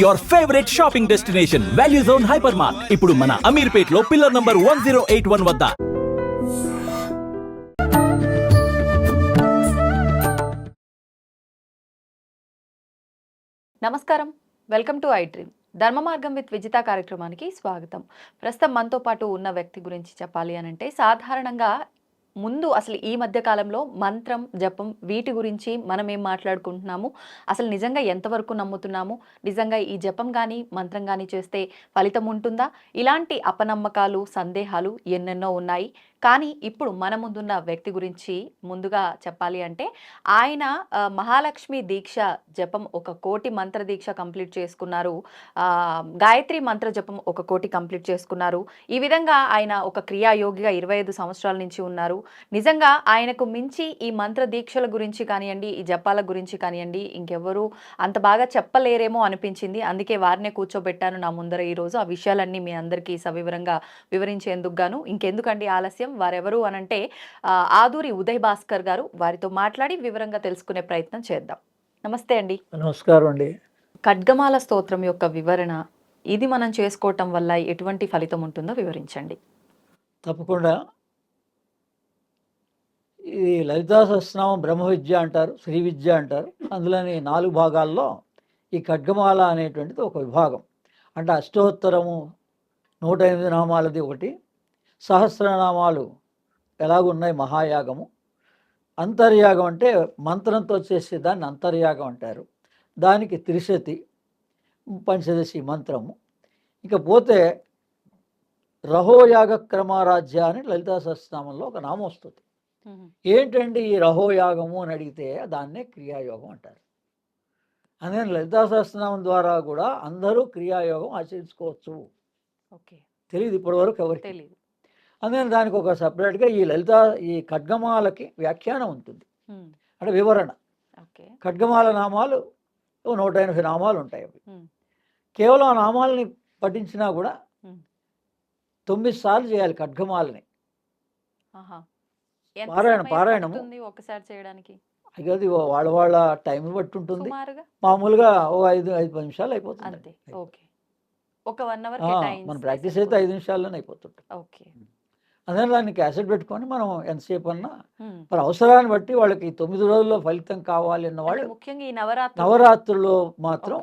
Your favourite shopping destination value zone hyper mart ఇప్పుడు మన అమీర్పేట్లో pillar number one zero eight one వద్ద. నమస్కారం. Welcome to I dream ధర్మ మార్గం విత్ విజిత కార్యక్రమానికి స్వాగతం. ప్రస్తుతం మనతో పాటు ఉన్న వ్యక్తి గురించి చెప్పాలి అని అంటే సాధారణంగా ముందు అసలు ఈ మధ్య కాలంలో మంత్రం జపం వీటి గురించి మనం ఏం మాట్లాడుకుంటున్నాము? అసలు నిజంగా ఎంతవరకు నమ్ముతున్నాము? నిజంగా ఈ జపం కానీ మంత్రం కానీ చేస్తే ఫలితం ఉంటుందా? ఇలాంటి అపనమ్మకాలు సందేహాలు ఎన్నెన్నో ఉన్నాయి. కానీ ఇప్పుడు మన ముందున్న వ్యక్తి గురించి ముందుగా చెప్పాలి అంటే ఆయన మహాలక్ష్మి దీక్ష జపం ఒక కోటి మంత్ర దీక్ష కంప్లీట్ చేసుకున్నారు. గాయత్రి మంత్ర జపం ఒక కోటి కంప్లీట్ చేసుకున్నారు. ఈ విధంగా ఆయన ఒక క్రియాయోగిగా ఇరవై ఐదు సంవత్సరాల నుంచి ఉన్నారు. నిజంగా ఆయనకు మించి ఈ మంత్ర దీక్షల గురించి కానివ్వండి ఈ జపాల గురించి కానివ్వండి ఇంకెవ్వరు అంత బాగా చెప్పలేరేమో అనిపించింది. అందుకే వారినే కూర్చోబెట్టాను నా ముందర ఈరోజు. ఆ విషయాలన్నీ మీ అందరికీ సవివరంగా వివరించేందుకు గాను. ఇంకెందుకండి ఆలస్యం? వారెవరు అనంటే ఆదూరి ఉదయ్ భాస్కర్ గారు. వారితో మాట్లాడి వివరంగా తెలుసుకునే ప్రయత్నం చేద్దాం. నమస్తే అండి. నమస్కారం అండి. ఖడ్గమాల స్తోత్రం యొక్క వివరణ ఇది మనం చేసుకోవటం వల్ల ఎటువంటి ఫలితం ఉంటుందో వివరించండి. తప్పకుండా. ఇది లలితా సహస్రనామం బ్రహ్మ విద్య అంటారు శ్రీ విద్య అంటారు. అందులోని నాలుగు భాగాల్లో ఈ ఖడ్గమాల అనేటువంటిది ఒక విభాగం. అంటే అష్టోత్తరము నూట ఎనిమిది నామాలది ఒకటి సహస్రనామాలు ఎలాగున్నాయి మహాయాగము? అంతర్యాగం అంటే మంత్రంతో చేసే దాన్ని అంతర్యాగం అంటారు. దానికి త్రిశతి పంచదశి మంత్రము. ఇక పోతే రహోయాగ క్రమారాజ్య అని లలితా సహస్రనామంలో ఒక నామం వస్తుంది. ఏంటండి ఈ రహోయాగము అని అడిగితే దాన్నే క్రియాయోగం అంటారు. అందుకని లలితా సహస్రనామం ద్వారా కూడా అందరూ క్రియాయోగం ఆచరించుకోవచ్చు. ఓకే. తెలియదు ఇప్పటివరకు ఎవరికి. తెలియదు అందుకని దానికి ఒక సపరేట్గా ఈ లలిత ఈ ఖడ్గమాలకి వ్యాఖ్యానం ఉంటుంది. అంటే వివరణ. ఖడ్గమాల నామాలు ఓ నూట ఎనభై నామాలు ఉంటాయి అవి. కేవలం ఆ నామాలని పఠించినా కూడా. తొమ్మిది సార్లు చేయాలి ఖడ్గమాలని. పారాయణ- పారాయణము. ఒకసారి చేయడానికి? అది వాళ్ళ వాళ్ళ టైం బట్టి ఉంటుంది. మామూలుగా ఓ ఐదు ఐదు పది నిమిషాలు అయిపోతుంది. ఓకే. ఒక వన్ అవర్ మన ప్రాక్టీస్ అయితే ఐదు నిమిషాల్లోనే అయిపోతుంటుంది. ఓకే. అందుకని దాన్ని క్యాసెట్ పెట్టుకొని మనం ఎంతసేపు అన్నా. మరి అవసరాన్ని బట్టి వాళ్ళకి తొమ్మిది రోజుల్లో ఫలితం కావాలి అన్న వాళ్ళు ముఖ్యంగా ఈ నవరాత్రి నవరాత్రుల్లో మాత్రం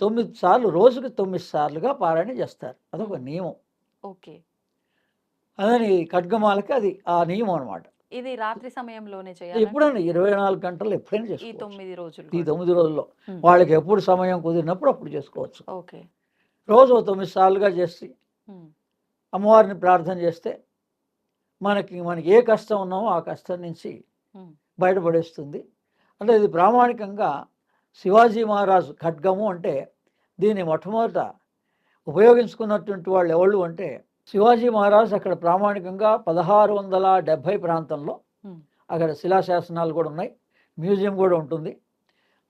తొమ్మిది సార్లు రోజుకి తొమ్మిది సార్లుగా పారాయణ చేస్తారు అదొక. నియమం ఓకే అదని ఖడ్గమాలకి అది ఆ నియమం అనమాట ఇది రాత్రి సమయంలోనే చేయాలి ఎప్పుడైనా ఇరవై నాలుగు గంటలు ఎప్పుడైనా ఈ చేసుకోవచ్చు తొమ్మిది రోజులు ఈ. తొమ్మిది రోజుల్లో. వాళ్ళకి ఎప్పుడు సమయం కుదిరినప్పుడు అప్పుడు చేసుకోవచ్చు ఓకే రోజు తొమ్మిది సార్లుగా చేసి. అమ్మవారిని ప్రార్థన చేస్తే మనకి మనకి ఏ కష్టం ఉన్నామో ఆ కష్టం నుంచి. బయటపడేస్తుంది అంటే ఇది ప్రామాణికంగా శివాజీ మహారాజు ఖడ్గము అంటే దీన్ని మొట్టమొదట ఉపయోగించుకున్నటువంటి వాళ్ళు ఎవళ్ళు అంటే శివాజీ మహారాజు అక్కడ ప్రామాణికంగా పదహారు వందల డెబ్భై ప్రాంతంలో. అక్కడ శిలాశాసనాలు కూడా ఉన్నాయి మ్యూజియం కూడా ఉంటుంది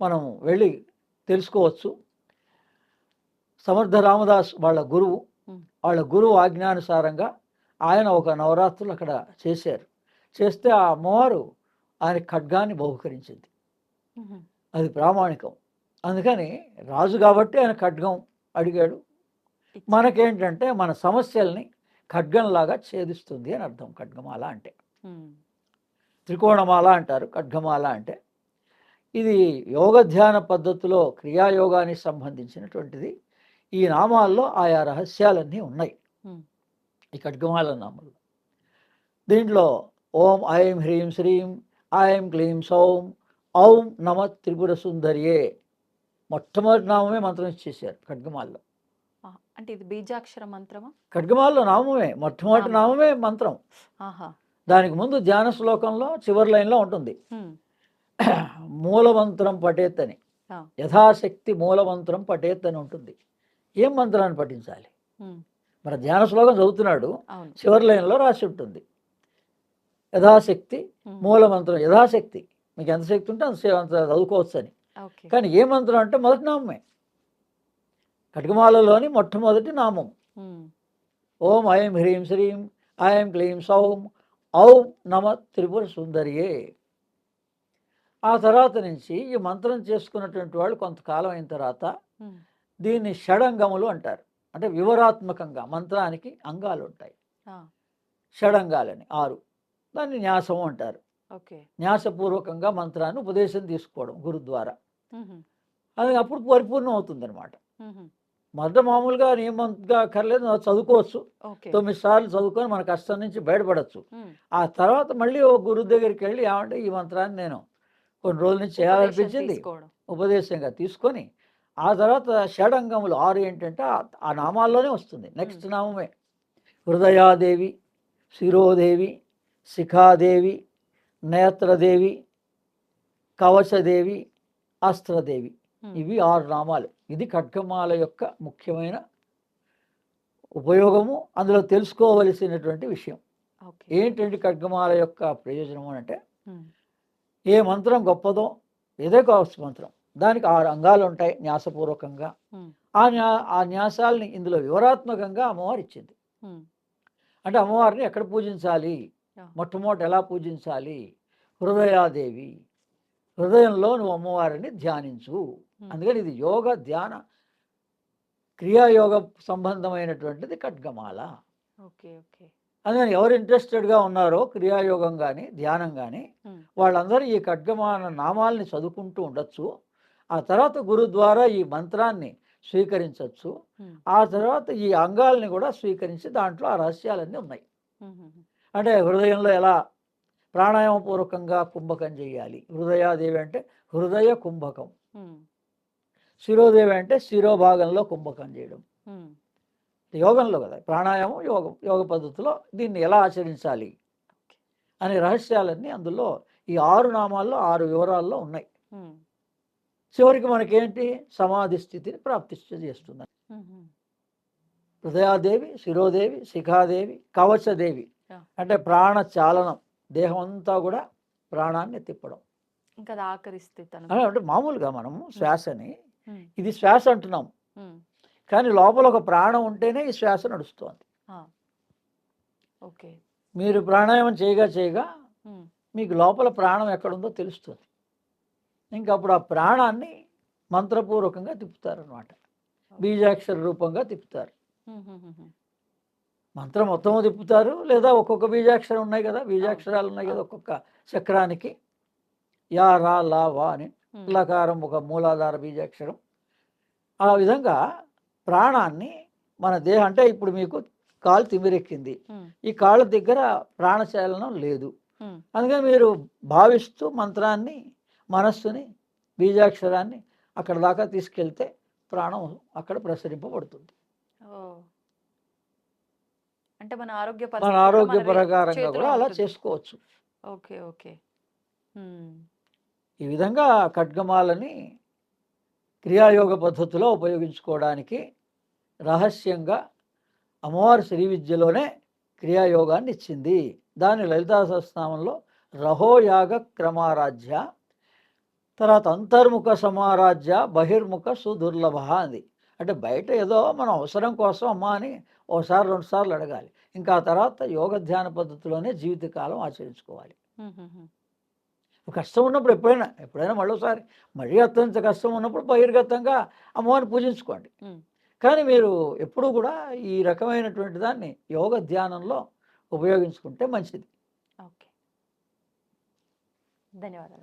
మనం వెళ్ళి తెలుసుకోవచ్చు సమర్థ రామదాస్ వాళ్ళ గురువు. వాళ్ళ గురువు ఆజ్ఞానుసారంగా ఆయన ఒక నవరాత్రులు అక్కడ చేశారు. చేస్తే ఆ అమ్మవారు ఆయన ఖడ్గాన్ని బహుకరించింది. అది ప్రామాణికం. అందుకని రాజు కాబట్టి ఆయన ఖడ్గం అడిగాడు. మనకేంటంటే మన సమస్యల్ని ఖడ్గంలాగా ఛేదిస్తుంది అని అర్థం ఖడ్గమాల అంటే. త్రికోణమాల అంటారు ఖడ్గమాల అంటే. ఇది యోగ ధ్యాన పద్ధతిలో క్రియాయోగానికి సంబంధించినటువంటిది. ఈ నామాల్లో ఆయా రహస్యాలన్నీ ఉన్నాయి. ఈ ఖడ్గమాల నామంలో దీంట్లో ఓం ఐం హ్రీం శ్రీం ఐం క్లీం సౌం ఔం నమ త్రిపుర సుందరియే మొట్టమొదటి నామమే మంత్రం ఇచ్చేసారు ఖడ్గమాల్లో. అంటే ఇది బీజాక్షర మంత్రమా? ఖడ్గమాల్లో నామమే మొట్టమొదటి నామం. నామమే మంత్రం. ఆహా. దానికి ముందు ధ్యాన శ్లోకంలో చివరి లైన్లో ఉంటుంది. మూలమంత్రం పఠేత్ అని ఆ. యథాశక్తి మూలమంత్రం పఠేత్ అని ఉంటుంది. ఏం మంత్రాన్ని పఠించాలి. మన ధ్యాన శ్లోకం చదువుతున్నాడు. చివరి లైన్లో రాసి ఉంటుంది. యథాశక్తి ఉమ్. మూలమంత్రం యథాశక్తి. మీకు ఎంత శక్తి ఉంటే అంత అంత చదువుకోవచ్చు అని కానీ ఏ మంత్రం అంటే మొదటి నామమే. ఖడ్గమాలలోని మొట్టమొదటి నామం. ఓం ఐం హ్రీం శ్రీం ఐం క్లీం సౌం ఔం నమ త్రిపుర సుందరియే. ఆ తర్వాత నుంచి ఈ మంత్రం చేసుకున్నటువంటి వాళ్ళు కొంతకాలం అయిన తర్వాత. దీన్ని షడంగములు అంటారు. అంటే వివరాత్మకంగా మంత్రానికి అంగాలు ఉంటాయి షడంగాలని ఆరు. దాన్ని న్యాసము అంటారు. న్యాసపూర్వకంగా మంత్రాన్ని ఉపదేశం తీసుకోవడం గురు ద్వారా మ్మ్. అది అప్పుడు పరిపూర్ణం అవుతుంది అనమాట. మొదట మామూలుగా నియమంగా నువ్వు చదువుకోవచ్చు. తొమ్మిది సార్లు చదువుకొని మన కష్టం నుంచి బయటపడచ్చు. ఆ తర్వాత మళ్ళీ ఓ గురువు దగ్గరికి వెళ్ళి ఏమంటే ఈ మంత్రాన్ని నేను కొన్ని రోజుల నుంచి చేయాలనిపించింది. ఉపదేశంగా తీసుకొని ఆ తర్వాత షడంగములు ఆరు ఏంటంటే ఆ- నామాల్లోనే వస్తుంది. నెక్స్ట్ నామమే. హృదయాదేవి శిరోదేవి శిఖాదేవి నేత్రదేవి కవచదేవి అస్త్రదేవి. ఇవి ఆరు నామాలు. ఇది ఖడ్గమాల యొక్క ముఖ్యమైన ఉపయోగము. అందులో తెలుసుకోవలసినటువంటి విషయం. ఏంటంటే ఖడ్గమాల యొక్క ప్రయోజనం అంటే. ఏ మంత్రం గొప్పదో ఏదో కావచ్చు మంత్రం. దానికి ఆరు అంగాలు ఉంటాయి న్యాసపూర్వకంగా. ఆ న్యా ఆ న్యాసాలని ఇందులో వివరాత్మకంగా అమ్మవారు ఇచ్చింది. అంటే అమ్మవారిని ఎక్కడ పూజించాలి. మొట్టమొదటి ఎలా పూజించాలి హృదయాదేవి హృదయంలో నువ్వు అమ్మవారిని ధ్యానించు. అందుకని ఇది యోగ ధ్యాన క్రియాయోగ సంబంధమైనటువంటిది ఖడ్గమాల ఓకే ఓకే అందుకని ఎవరు ఇంట్రెస్టెడ్గా ఉన్నారో క్రియాయోగం కానీ ధ్యానం కానీ. వాళ్ళందరూ ఈ ఖడ్గమాన నామాల్ని చదువుకుంటూ ఉండొచ్చు ఆ తర్వాత గురు ద్వారా ఈ మంత్రాన్ని స్వీకరించవచ్చు. ఆ తర్వాత ఈ అంగాల్ని కూడా స్వీకరించి దాంట్లో ఆ రహస్యాలన్నీ ఉన్నాయి. అంటే హృదయంలో ఎలా ప్రాణాయామపూర్వకంగా కుంభకం చేయాలి హృదయాదేవి అంటే హృదయ కుంభకం. శిరోదేవి అంటే శిరోభాగంలో కుంభకం చేయడం. యోగంలో కదా ప్రాణాయామం యోగం యోగ పద్ధతిలో దీన్ని ఎలా ఆచరించాలి అనే రహస్యాలన్నీ అందులో ఈ ఆరు నామాల్లో ఆరు వివరాల్లో ఉన్నాయి. చివరికి మనకేంటి సమాధి స్థితిని ప్రాప్తిష్ట చేస్తుంది. హృదయాదేవి శిరోదేవి శిఖాదేవి కవచదేవి. అంటే ప్రాణ చాలనం దేహం అంతా కూడా ప్రాణాన్ని తిప్పడం ఇంకా. అంటే మామూలుగా మనము శ్వాసని. ఇది శ్వాస అంటున్నాం. కానీ లోపల ఒక ప్రాణం ఉంటేనే ఈ శ్వాస నడుస్తుంది. ఓకే మీరు ప్రాణాయామం చేయగా చేయగా. మీకు లోపల ప్రాణం ఎక్కడుందో తెలుస్తుంది ఇంకా అప్పుడు ఆ ప్రాణాన్ని మంత్రపూర్వకంగా తిప్పుతారనమాట బీజాక్షర రూపంగా తిప్పుతారు. మంత్రం మొత్తం తిప్పుతారు లేదా ఒక్కొక్క బీజాక్షరం ఉన్నాయి కదా బీజాక్షరాలు ఉన్నాయి కదా ఒక్కొక్క చక్రానికి. యా రా లా వా అని. లకారం ఒక మూలాధార బీజాక్షరం. ఆ విధంగా ప్రాణాన్ని మన దేహం అంటే ఇప్పుడు మీకు కాలు తిమిరెక్కింది మ్మ్. ఈ కాళ్ళ దగ్గర ప్రాణచలనం లేదు. అందుకని మీరు భావిస్తూ మంత్రాన్ని మనస్సుని బీజాక్షరాన్ని అక్కడ దాకా తీసుకెళ్తే ప్రాణం అక్కడ ప్రసరింపబడుతుంది. అంటే మన ఆరోగ్య మన ఆరోగ్య ప్రకారంగా కూడా అలా. చేసుకోవచ్చు ఓకే ఓకే. ఈ విధంగా ఖడ్గమాలని క్రియాయోగ పద్ధతిలో ఉపయోగించుకోవడానికి రహస్యంగా అమ్మవారి శ్రీ విద్యలోనే క్రియాయోగాన్ని ఇచ్చింది దాని లలితా సహస్రనామంలో రహోయాగ క్రమారాధ్య తర్వాత అంతర్ముఖ సమారాధ్య బహిర్ముఖ సుదుర్లభ అంది. అంటే బయట ఏదో మనం అవసరం కోసం అమ్మా అని ఓసారి రెండు సార్లు అడగాలి. ఇంకా ఆ తర్వాత యోగ ధ్యాన పద్ధతిలోనే జీవితకాలం ఆచరించుకోవాలి. కష్టం ఉన్నప్పుడు ఎప్పుడైనా ఎప్పుడైనా మళ్ళీసారి మరీ అత్యంత కష్టం ఉన్నప్పుడు బహిర్గతంగా అమ్మవారిని పూజించుకోండి. కానీ మీరు ఎప్పుడూ కూడా ఈ రకమైనటువంటి దాన్ని యోగ ధ్యానంలో ఉపయోగించుకుంటే మంచిది. ఓకే. ధన్యవాదాలు.